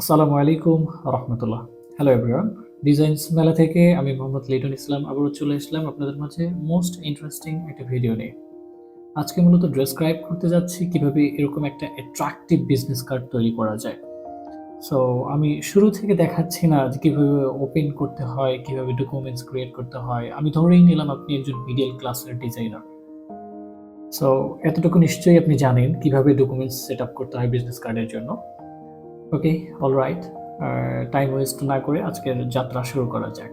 আসসালামু আলাইকুম রহমতুল্লাহ। Hello everyone designs মেলা থেকে আমি মোহাম্মদ লিটন ইসলাম আবারও চলে আসলাম আপনাদের মাঝে মোস্ট ইন্টারেস্টিং একটা ভিডিও নিয়ে। আজকে মূলত ডেসক্রাইব করতে যাচ্ছি কীভাবে এরকম একটা অ্যাট্রাকটিভ বিজনেস কার্ড তৈরি করা যায়। সো আমি শুরু থেকে দেখাচ্ছি না যে কীভাবে ওপেন করতে হয়, কীভাবে ডকুমেন্টস ক্রিয়েট করতে হয়। আমি ধরেই নিলাম আপনি একজন মিডিয়াল ক্লাসের ডিজাইনার সো এতটুকু নিশ্চয়ই আপনি জানেন কীভাবে ডকুমেন্টস সেট আপ করতে হয় বিজনেস কার্ডের জন্য। Okay all right time waste না করে আজকের যাত্রা শুরু করা যাক।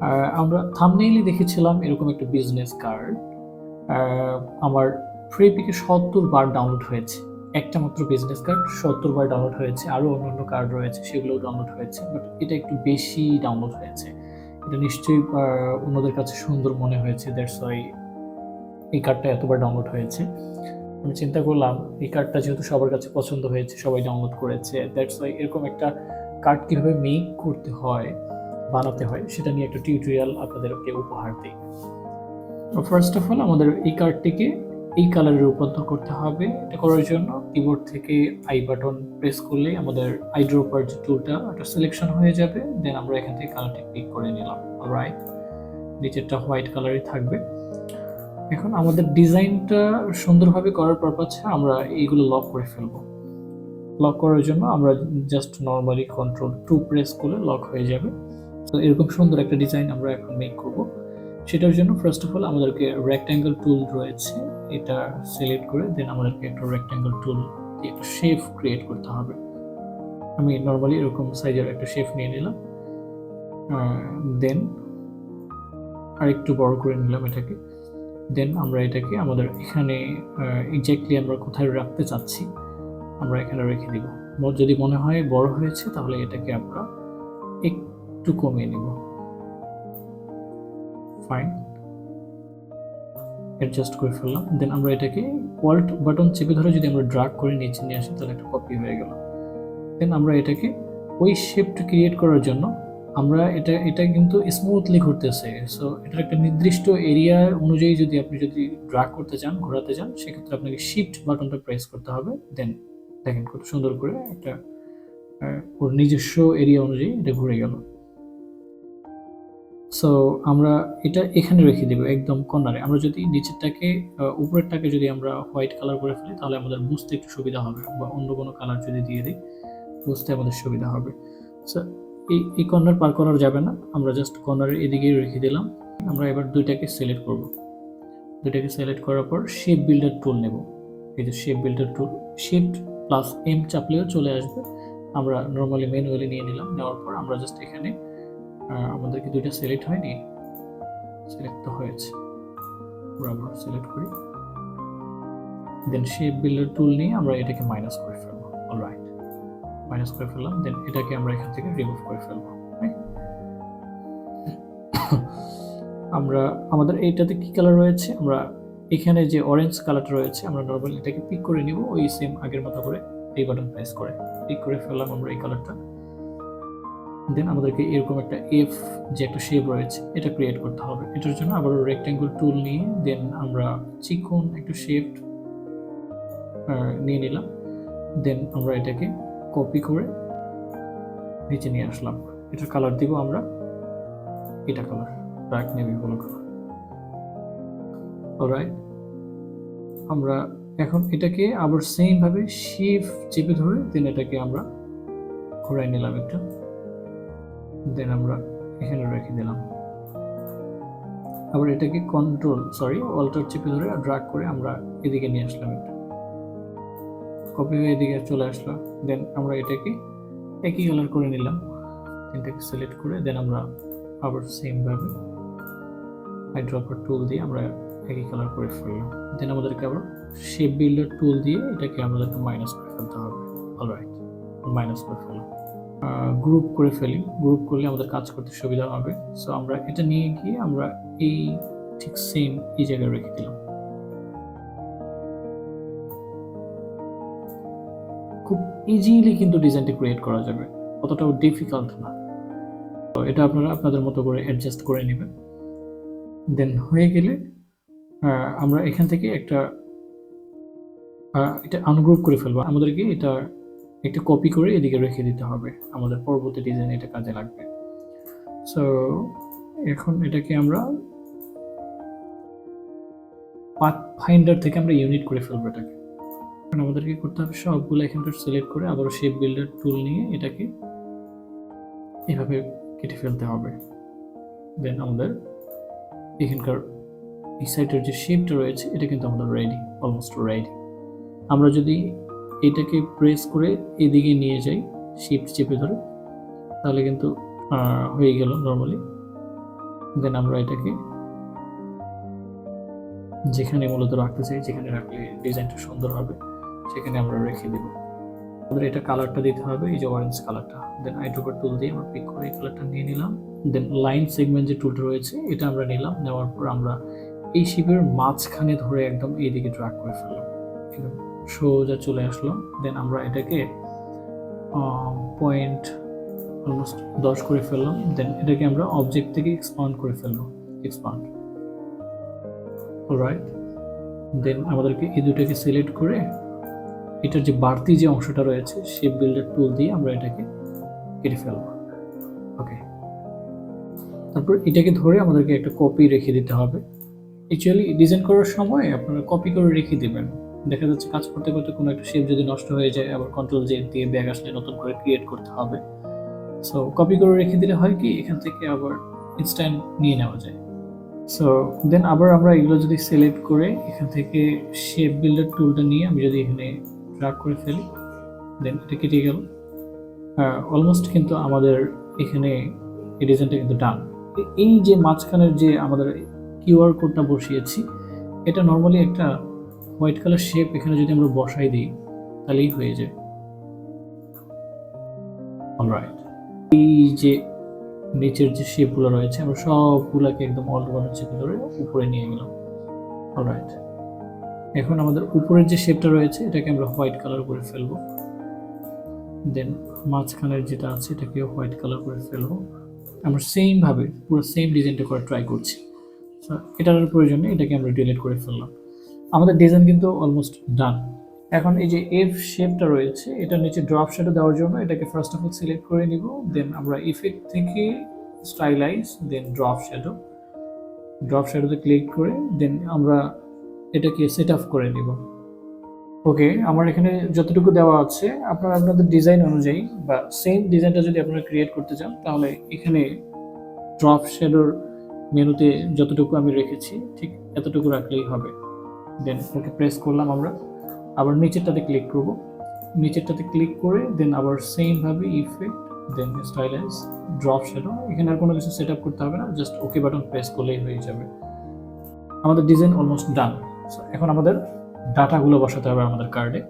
আহ, আমরা থামনেইলে দেখেছিলাম এরকম একটা বিজনেস কার্ড আমার ফ্রি ফ্রিপিকে সত্তর বার ডাউনলোড হয়েছে। একটা মাত্র বিজনেস কার্ড সত্তর বার ডাউনলোড হয়েছে। আরও অন্যান্য কার্ড রয়েছে সেগুলোও ডাউনলোড হয়েছে। বাট এটা একটু বেশি ডাউনলোড হয়েছে। এটা নিশ্চয়ই অন্যদের কাছে সুন্দর মনে হয়েছে। দ্যাটস ওয়াই এই কার্ডটা এতবার ডাউনলোড হয়েছে। আমি চিন্তা করলাম, এই কার্ডটা যেহেতু সবার কাছে পছন্দ হয়েছে, সবাই ডাউনলোড করেছে দ্যাটস ওয়াই এরকম একটা কার্ড কীভাবে মেক করতে হয়, বানাতে হয়, সেটা নিয়ে একটা টিউটোরিয়াল আপনাদেরকে উপহার দিই। তো ফার্স্ট অফ অল আমাদের এই কার্ডটিকে এই কালারে রূপান্তর করতে হবে, এটা করার জন্য কিবোর্ড থেকে আই বাটন প্রেস করলে আমাদের আই ড্রপার যে টুলটা ওটা সিলেকশন হয়ে যাবে দেন আমরা এখান থেকে কালারটি পিক করে নিলাম রাইট নিচেরটা হোয়াইট কালারই থাকবে। এখন আমাদের ডিজাইনটা সুন্দরভাবে করার পারপাসে আমরা এইগুলো লক করে ফেলব। লক করার জন্য আমরা just normally control two press করলে লক হয়ে যাবে। তো এরকম সুন্দর একটা ডিজাইন আমরা এখন মেক করব। সেটার জন্য ফার্স্ট অফ অল আমাদেরকে রেক্ট্যাঙ্গেল টুল রয়েছে, এটা সিলেক্ট করে দেন আমাদেরকে একটা রেক্ট্যাঙ্গেল টুল একটা শেপ ক্রিয়েট করতে হবে। আমি নর্মালি এরকম সাইজের একটা শেপ নিয়ে নিলাম। দেন আর একটু বড় করে নিলাম এটাকে। দেন আমরা এটাকে আমাদের এখানে এক্স্যাক্টলি আমরা কোথায় রাখতে চাচ্ছি, আমরা এখানে রেখে দিব। যদি মনে হয় বড় হয়েছে, তাহলে এটাকে আমরা একটু কমিয়ে নিব। ফাইন অ্যাডজাস্ট করে ফেললাম। দেন আমরা এটাকে ওয়াল্ট বাটন চেপে ধরে যদি আমরা ড্রাগ করে নিচে নিয়ে আসি, তাহলে একটা কপি হয়ে গেল। দেন আমরা এটাকে ওই শেপটা ক্রিয়েট করার জন্য আমরা এটা এটা কিন্তু স্মুথলি ঘুরতেছে। সো এটার একটা নির্দিষ্ট এরিয়া অনুযায়ী যদি আপনি যদি ড্রাগ করতে চান, ঘোরাতে চান, সেক্ষেত্রে আপনাকে শিফট বাটনটা প্রেস করতে হবে। দেন দেখেন কত সুন্দর করে একটা ওর নিজস্ব এরিয়া অনুযায়ী এটা ঘুরে গেল। সো আমরা এটা এখানে রেখে দেবো একদম কর্নারে আমরা যদি নিচেরটাকে উপরেরটাকে যদি আমরা হোয়াইট কালার করে ফেলি, তাহলে আমাদের বুঝতে একটু সুবিধা হবে বা অন্য কোনো কালার যদি দিয়ে দিই, বুঝতে আমাদের সুবিধা হবে। সো এই এই কর্নার পার করা যাবে না। আমরা জাস্ট কর্নারের এদিকেই রেখে দিলাম। আমরা এবার দুইটাকে সিলেক্ট করব। দুইটাকে সিলেক্ট করার পর শেপ বিল্ডার টুল নেব। এই যে shape builder tool shift plus M চাপলেও চলে আসবে। আমরা নর্মালি ম্যানুয়ালি নিয়ে নিলাম। নেওয়ার পর আমরা জাস্ট এখানে আমাদেরকে দুইটা সিলেক্ট হয়নি? সিলেক্ট তো হয়েছে। আমরা আবার সিলেক্ট করি। দেন শেপ বিল্ডার টুল নিয়ে আমরা এটাকে মাইনাস করে ফেলব। অলরাইট মাইনাস করে ফেললাম দেন এটাকে আমরা এখান থেকে রিমুভ করে ফেলব আমরা, আমাদের এইটাতে কি কালার রয়েছে? আমরা এখানে যে অরেঞ্জ কালারটা রয়েছে, আমরা নর্মালি এটাকে পিক করে নিব, ওই সেম আগের মতো করে এই বাটন প্রেস করে পিক করে ফেললাম আমরা এই কালারটা দেন আমাদেরকে এরকম একটা এফ যে একটা শেপ রয়েছে, এটা ক্রিয়েট করতে হবে। এটার জন্য আবার রেক্ট্যাঙ্গল টুল নিয়ে দেন আমরা চিকন একটা শেপ নিয়ে নিলাম। দেন আমরা এটাকে কপি করে নিচে নিয়ে আসলাম। এটার কালার দিব আমরা। এটা colour black navy blue colour আমরা এখন এটাকে আবার সেম ভাবে শিফট চেপে ধরে দেন এটাকে আমরা ঘোরাই নিলাম একটু। দেন আমরা এখানে রেখে দিলাম। আবার এটাকে কন্ট্রোল সরি অল্টার চেপে ধরে ড্রাগ করে আমরা এদিকে নিয়ে আসলাম একটু। কপি হয়ে এদিকে চলে আসলো। দেন আমরা এটাকে একই কালার করে নিলাম। এটাকে সিলেক্ট করে দেন আমরা আবার সেম ভাবে আই ড্রপার টুল দিয়ে আমরা একই কালার করে ফেললাম। দেন আমাদেরকে আবার শেপ বিল্ডার টুল দিয়ে এটাকে আমাদেরকে মাইনাস করে ফেলতে হবে। অলরাইট মাইনাস করে ফেললাম। গ্রুপ করে ফেলি। গ্রুপ করলে আমাদের কাজ করতে সুবিধা হবে। সো আমরা এটা নিয়ে গিয়ে আমরা এই ঠিক সেম এই জায়গায় রেখে দিলাম। খুব ইজিলি কিন্তু ডিজাইনটি ক্রিয়েট করা যাবে। অতটাও ডিফিকাল্ট না। তো এটা আপনারা আপনাদের মতো করে অ্যাডজাস্ট করে নেবেন। দেন হয়ে গেলে আমরা এখান থেকে একটা এটা আনগ্রুপ করে ফেলব। আমাদেরকে এটা একটা কপি করে এদিকে রেখে দিতে হবে। আমাদের পরবর্তী ডিজাইন এটা কাজে লাগবে। সো এখন এটাকে আমরা পাথ ফাইন্ডার থেকে আমরা ইউনিট করে ফেলব এটাকে। এখন আমাদেরকে করতে হবে সবগুলো এখানকার সিলেক্ট করে আবারও শেপ বিল্ডার টুল নিয়ে এটাকে এভাবে কেটে ফেলতে হবে। দেন আমাদের এখানকার এই সাইডের যে শেপটা রয়েছে, এটা কিন্তু আমাদের রেডি অলমোস্ট রেডি আমরা যদি এটাকে প্রেস করে এদিকে নিয়ে যাই শিফট চেপে ধরে, তাহলে কিন্তু হয়ে গেল নর্মালি দেন আমরা এটাকে যেখানে মূলত রাখতে চাই, যেখানে রাখলে ডিজাইনটা সুন্দর হবে। সেখানে আমরা রেখে দেব। আমাদের এটা কালারটা দিতে হবে, এই যে অরেঞ্জ কালারটা দেন আইড্রোপার টুল দিয়ে আমরা পিক করে এই কালারটা নিয়ে নিলাম। দেন লাইন সেগমেন্ট যে টুলটা রয়েছে, এটা আমরা নিলাম। নেওয়ার পর আমরা এই শিপের মাঝখানে ধরে একদম এইদিকে ড্রাগ করে ফেললাম। একদম সোজা চলে আসলো দেন আমরা এটাকে পয়েন্ট অলমোস্ট দশ করে ফেললাম। দেন এটাকে আমরা অবজেক্ট থেকে এক্সপান্ড করে ফেললাম। এক্সপান্ড রাইট দেন আমাদেরকে এই দুটাকে সিলেক্ট করে এটার যে বাড়তি যে অংশটা রয়েছে শেপ বিল্ডার টুল দিয়ে আমরা এটাকে কেটে ফেলব। ওকে তারপর এটাকে ধরে আমাদেরকে একটা কপি রেখে দিতে হবে। অ্যাকচুয়ালি ডিজাইন করার সময় আপনারা কপি করে রেখে দিবেন। দেখা যাচ্ছে কাজ করতে করতে কোনো একটা শেপ যদি নষ্ট হয়ে যায়, আবার কন্ট্রোল জেড দিয়ে ব্যাগ আসলে নতুন করে ক্রিয়েট করতে হবে। সো কপি করে রেখে দিলে হয় কি, এখান থেকে আবার ইনস্ট্যান্ট নিয়ে নেওয়া যায়। সো দেন আবার আমরা এগুলো যদি সিলেক্ট করে এখান থেকে শেপ বিল্ডার টুলটা নিয়ে আমি যদি এখানে ড্রাগ করে ফেলি দেন এটা কেটে গেল। অলমোস্ট কিন্তু আমাদের এখানে এই ডিজাইনটা কিন্তু ডান এই যে মাঝখানের যে আমাদের কিউআর কোডটা বসিয়েছি, এটা নর্মালি একটা হোয়াইট কালার শেপ এখানে যদি আমরা বসাই দিই, তাহলেই হয়ে যায়। অলরাইট এই যে নিচের যে শেপগুলো রয়েছে, আমরা সবগুলোকে একদম অল্প চেপে ধরে উপরে নিয়ে গেলাম। অলরাইট এখন আমাদের উপরের যে শেপটা রয়েছে, এটাকে আমরা হোয়াইট কালার করে ফেলব। দেন মাঝখানের যেটা আছে, এটাকে হোয়াইট কালার করে ফেলব। আমরা সেম ভাবে, পুরো সেম ডিজাইনটা করে ট্রাই করছি। এটার প্রয়োজন এটাকে আমরা ডিলিট করে ফেললাম। আমাদের ডিজাইন কিন্তু অলমোস্ট ডান এখন এই যে এফ শেপটা রয়েছে, এটার নিচে ড্রপ শ্যাডো দেওয়ার জন্য এটাকে ফার্স্ট অফ অল সিলেক্ট করে নিব। দেন আমরা ইফেক্ট থেকে stylize then drop shadow drop শ্যাডোতে click করে দেন আমরা এটাকে সেট আপ করে নিব। ওকে আমার এখানে যতটুকু দেওয়া আছে, আপনারা আপনাদের ডিজাইন অনুযায়ী বা সেম ডিজাইনটা যদি আপনারা ক্রিয়েট করতে চান, তাহলে এখানে ড্রপ শ্যাডোর মেনুতে যতটুকু আমি রেখেছি, ঠিক এতটুকু রাখলেই হবে। দেন ওকে প্রেস করলাম আমরা। আবার নিচেরটাতে ক্লিক করব। নিচেরটাতে ক্লিক করে দেন আবার সেমভাবে effect then stylize drop shadow এখানে আর কোনো কিছু সেট আপ করতে হবে না জাস্ট ওকে বাটন প্রেস করলেই হয়ে যাবে। আমাদের ডিজাইন অলমোস্ট ডান এখন আমাদের ডাটাগুলো বসাতে হবে আমাদের কার্ডে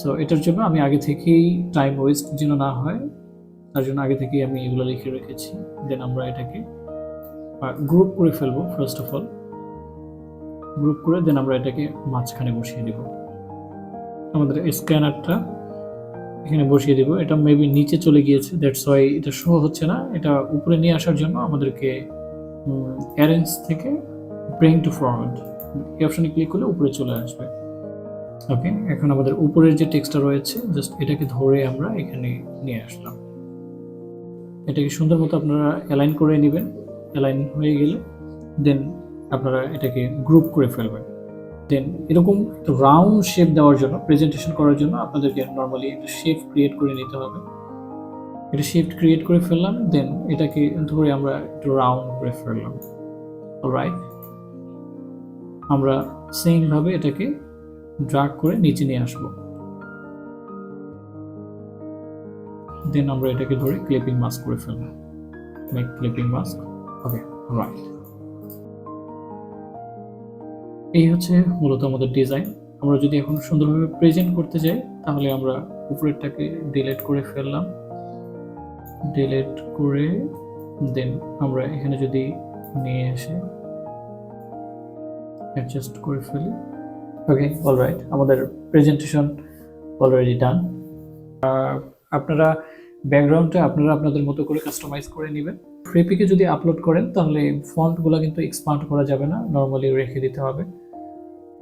সো এটার জন্য আমি আগে থেকেই টাইম ওয়েস্ট যেন না হয়, তার জন্য আগে থেকেই আমি এগুলো লিখে রেখেছি। দেন আমরা এটাকে গ্রুপ করে ফেলব ফার্স্ট অফ অল গ্রুপ করে দেন আমরা এটাকে মাঝখানে বসিয়ে দিব। আমাদের স্ক্যানারটা এখানে বসিয়ে দিব। এটা মেবি নিচে চলে গিয়েছে দ্যাটস ওয়াই এটা শো হচ্ছে না। এটা উপরে নিয়ে আসার জন্য আমাদেরকে অ্যারেঞ্জ থেকে ব্রেং টু ফরওয়ার্ড এই অপশনে ক্লিক করলে উপরে চলে আসবে। ওকে এখন আমাদের উপরের যে টেক্সটটা রয়েছে জাস্ট এটাকে ধরে আমরা এখানে নিয়ে আসলাম। এটাকে সুন্দর মতো আপনারা অ্যালাইন করে নেবেন। অ্যালাইন হয়ে গেলে দেন আপনারা এটাকে গ্রুপ করে ফেলবেন। দেন এরকম রাউন্ড শেপ দেওয়ার জন্য প্রেজেন্টেশন করার জন্য আপনাদেরকে নর্মালি একটা শেপ ক্রিয়েট করে নিতে হবে। এটা শেপ ক্রিয়েট করে ফেললাম দেন এটাকে ধরে আমরা একটু রাউন্ড করে ফেললাম। রাইট আমরা সেমভাবে এটাকে ড্রাগ করে নিচে নিয়ে আসব। দেন আমরা এটাকে ধরে ক্লিপিং মাস্ক করে ফেলব। Make clipping mask okay right এই হচ্ছে মূলত আমাদের ডিজাইন আমরা যদি এখন সুন্দরভাবে প্রেজেন্ট করতে যাই তাহলে আমরা উপরেরটাকে ডিলেট করে ফেললাম। ডিলেট করে দেন আমরা এখানে যদি নিয়ে এসে অ্যাডজাস্ট করে ফেলি। ওকে অলরাইট আমাদের প্রেজেন্টেশন অলরেডি ডান আপনারা ব্যাকগ্রাউন্ডটা আপনারা আপনাদের মতো করে কাস্টমাইজ করে নেবেন। ফ্রেপিকে যদি আপলোড করেন, তাহলে ফন্টগুলো কিন্তু এক্সপান্ড করা যাবে না নর্মালি রেখে দিতে হবে।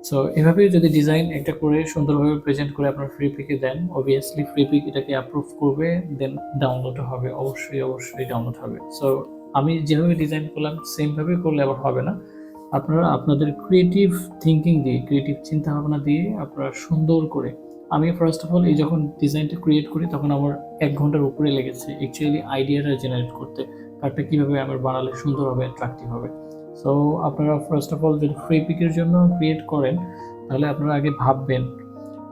সো এভাবে যদি ডিজাইন একটা করে সুন্দরভাবে প্রেজেন্ট করে আপনার ফ্রি পিকে দেন অবভিয়াসলি ফ্রি পিক এটাকে অ্যাপ্রুভ করবে দেন ডাউনলোড হবে, অবশ্যই অবশ্যই ডাউনলোড হবে। সো আমি যেভাবে ডিজাইন করলাম সেমভাবে করলে আবার হবে না। আপনারা আপনাদের ক্রিয়েটিভ থিঙ্কিং দিয়ে ক্রিয়েটিভ চিন্তা ভাবনা দিয়ে আপনারা সুন্দর করে, আমি ফার্স্ট অফ অল এই যখন ডিজাইনটা ক্রিয়েট করি, তখন আমার এক ঘণ্টার উপরে লেগেছে অ্যাকচুয়ালি আইডিয়াটা জেনারেট করতে কার্ডটা কীভাবে আমার বানালে সুন্দর হবে অ্যাট্রাকটিভ হবে। সো আপনারা ফার্স্ট অফ অল যদি ফ্রি পিকের জন্য ক্রিয়েট করেন, তাহলে আপনারা আগে ভাববেন।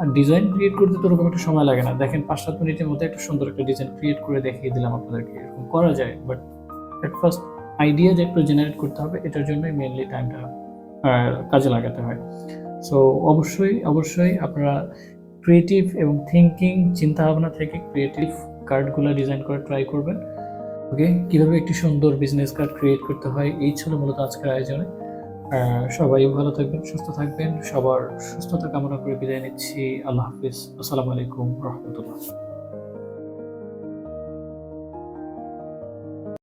আর ডিজাইন ক্রিয়েট করতে তো ওরকম একটা সময় লাগে না। দেখেন, পাঁচ সাত মিনিটের মধ্যে একটা সুন্দর একটা ডিজাইন ক্রিয়েট করে দেখিয়ে দিলাম আপনাদেরকে, এরকম করা যায় বাট অ্যাট ফার্স্ট আইডিয়া একটু জেনারেট করতে হবে, এটার জন্যই মেনলি টাইমটা কাজে লাগাতে হয়। সো অবশ্যই অবশ্যই আপনারা ক্রিয়েটিভ এবং থিঙ্কিং চিন্তা ভাবনা থেকে ক্রিয়েটিভ কার্ডগুলো ডিজাইন করে ট্রাই করবেন। ওকে কীভাবে একটি সুন্দর বিজনেস কার্ড ক্রিয়েট করতে হয়, এই ছিল মূলত আজকের আয়োজনে। সবাই ভালো থাকবেন, সুস্থ থাকবেন, সবার সুস্থতা কামনা করে বিদায় নিচ্ছি। আল্লাহ হাফিজ। আসসালামু আলাইকুম রহমতুল্লাহ।